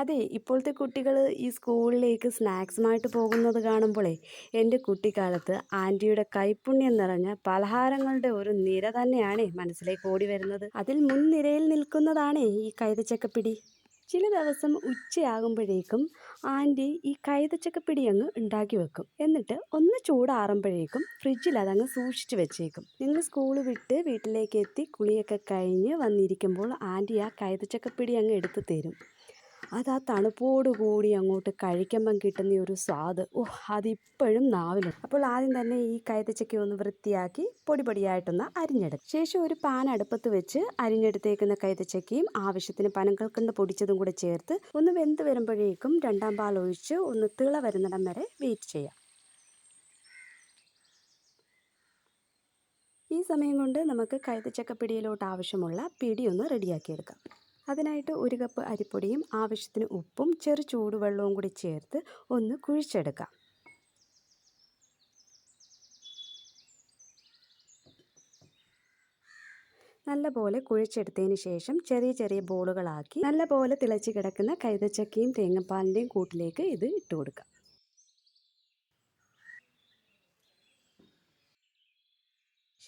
അതെ ഇപ്പോഴത്തെ കുട്ടികൾ ഈ സ്കൂളിലേക്ക് സ്നാക്സുമായിട്ട് പോകുന്നത് കാണുമ്പോഴേ എന്റെ കുട്ടിക്കാലത്ത് ആന്റിയുടെ കൈപ്പുണ്യം നിറഞ്ഞ പലഹാരങ്ങളുടെ ഒരു നിര തന്നെയാണ് മനസ്സിലേക്ക് ഓടി വരുന്നത്. അതിൽ മുൻനിരയിൽ നിൽക്കുന്നതാണ് ഈ കൈതച്ചക്കപ്പിടി. ചില ദിവസം ഉച്ചയാകുമ്പോഴേക്കും ആന്റി ഈ കൈതച്ചക്കപ്പിടി അങ്ങ് ഉണ്ടാക്കി വെക്കും. എന്നിട്ട് ഒന്ന് ചൂടാറുമ്പോഴേക്കും ഫ്രിഡ്ജിൽ അതങ്ങ് സൂക്ഷിച്ച് വെച്ചേക്കും. നിങ്ങൾ സ്കൂൾ വിട്ട് വീട്ടിലേക്ക് എത്തി കുളിയൊക്കെ കഴിഞ്ഞ് വന്നിരിക്കുമ്പോൾ ആന്റി ആ കൈതച്ചക്കപ്പിടി അങ്ങ് എടുത്തു തരും. അത് ആ തണുപ്പോട് കൂടി അങ്ങോട്ട് കഴിക്കുമ്പം കിട്ടുന്ന ഒരു സ്വാദ്. ഓ അതിപ്പോഴും നാവിലുണ്ട്. അപ്പോൾ ആദ്യം തന്നെ ഈ കൈതച്ചക്ക ഒന്ന് വൃത്തിയാക്കി പൊടി പൊടിയായിട്ടൊന്ന് അരിഞ്ഞെടുക്കും. ശേഷം ഒരു പാൻ അടുപ്പത്ത് വെച്ച് അരിഞ്ഞെടുത്തേക്കുന്ന കൈതച്ചക്കയും ആവശ്യത്തിന് പനങ്കൽക്കണ്ട് പൊടിച്ചതും കൂടെ ചേർത്ത് ഒന്ന് വെന്ത് വരുമ്പോഴേക്കും രണ്ടാം പാൽ ഒഴിച്ച് ഒന്ന് തിള വരുന്നിടം വരെ വെയിറ്റ് ചെയ്യാം. ഈ സമയം കൊണ്ട് നമുക്ക് കൈതച്ചക്ക പിടിയിലോട്ട് ആവശ്യമുള്ള പിടി ഒന്ന് റെഡിയാക്കിയെടുക്കാം. അതിനായിട്ട് ഒരു കപ്പ് അരിപ്പൊടിയും ആവശ്യത്തിന് ഉപ്പും ചെറു ചൂടുവെള്ളവും കൂടി ചേർത്ത് ഒന്ന് കുഴിച്ചെടുക്കാം. നല്ലപോലെ കുഴിച്ചെടുത്തതിന് ശേഷം ചെറിയ ചെറിയ ബോളുകളാക്കി നല്ലപോലെ തിളച്ച് കിടക്കുന്ന കൈതച്ചക്കയും തേങ്ങാപ്പാലിന്റെയും കൂട്ടിലേക്ക് ഇത് ഇട്ട് കൊടുക്കാം.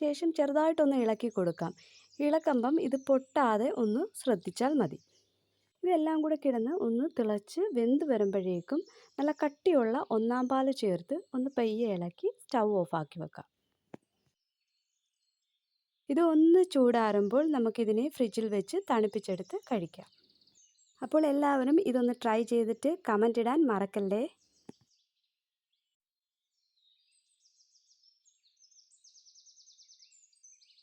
ശേഷം ചെറുതായിട്ടൊന്ന് ഇളക്കി കൊടുക്കാം. ഇളക്കുമ്പം ഇത് പൊട്ടാതെ ഒന്ന് ശ്രദ്ധിച്ചാൽ മതി. ഇതെല്ലാം കൂടെ കിടന്ന് ഒന്ന് തിളച്ച് വെന്ത് വരുമ്പോഴേക്കും നല്ല കട്ടിയുള്ള ഒന്നാം പാൽ ചേർത്ത് ഒന്ന് പയ്യെ ഇളക്കി സ്റ്റൗ ഓഫാക്കി വെക്കാം. ഇത് ഒന്ന് ചൂടാറുമ്പോൾ നമുക്കിതിനെ ഫ്രിഡ്ജിൽ വെച്ച് തണുപ്പിച്ചെടുത്ത് കഴിക്കാം. അപ്പോൾ എല്ലാവരും ഇതൊന്ന് ട്രൈ ചെയ്തിട്ട് കമന്റ് ഇടാൻ മറക്കല്ലേ?